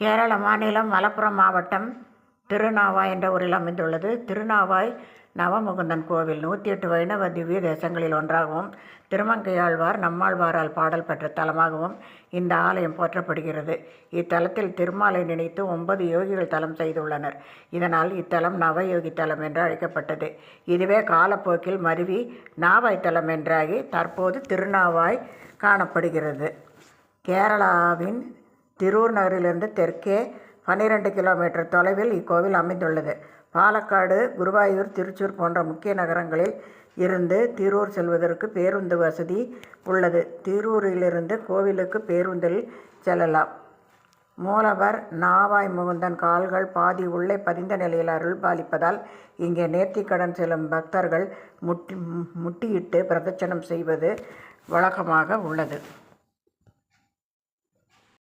கேரள மாநிலம் மலப்புரம் மாவட்டம் திருநாவாய் என்ற ஊரில் அமைந்துள்ளது. திருநாவாய் நவமுகுந்தன் கோவில் நூற்றி எட்டு வைணவ திவ்ய தேசங்களில் ஒன்றாகவும் திருமங்கையாழ்வார் நம்மாழ்வாரால் பாடல் பெற்ற தலமாகவும் இந்த ஆலயம் போற்றப்படுகிறது. இத்தலத்தில் திருமாலை நினைத்து ஒன்பது யோகிகள் தலம் செய்துள்ளனர். இதனால் இத்தலம் நவயோகி தலம் என்று அழைக்கப்பட்டது. இதுவே காலப்போக்கில் மருவி நாவாய் தலம் என்றாகி தற்போது திருநாவாய் காணப்படுகிறது. கேரளாவின் திருவூர் நகரிலிருந்து தெற்கே பன்னிரெண்டு கிலோமீட்டர் தொலைவில் இக்கோவில் அமைந்துள்ளது. பாலக்காடு குருவாயூர் திருச்சூர் போன்ற முக்கிய நகரங்களில் இருந்து திரூர் செல்வதற்கு பேருந்து வசதி உள்ளது. திருவூரிலிருந்து கோவிலுக்கு பேருந்தில் செல்லலாம். மூலவர் நாவாய் முகுந்தன் கால்கள் பாதி உள்ளே பதிந்த நிலையில் அருள் பாலிப்பதால் இங்கே நேர்த்திக்கடன் செல்லும் பக்தர்கள் முட்டி முட்டியிட்டு பிரதட்சணம் செய்வது வழக்கமாக உள்ளது.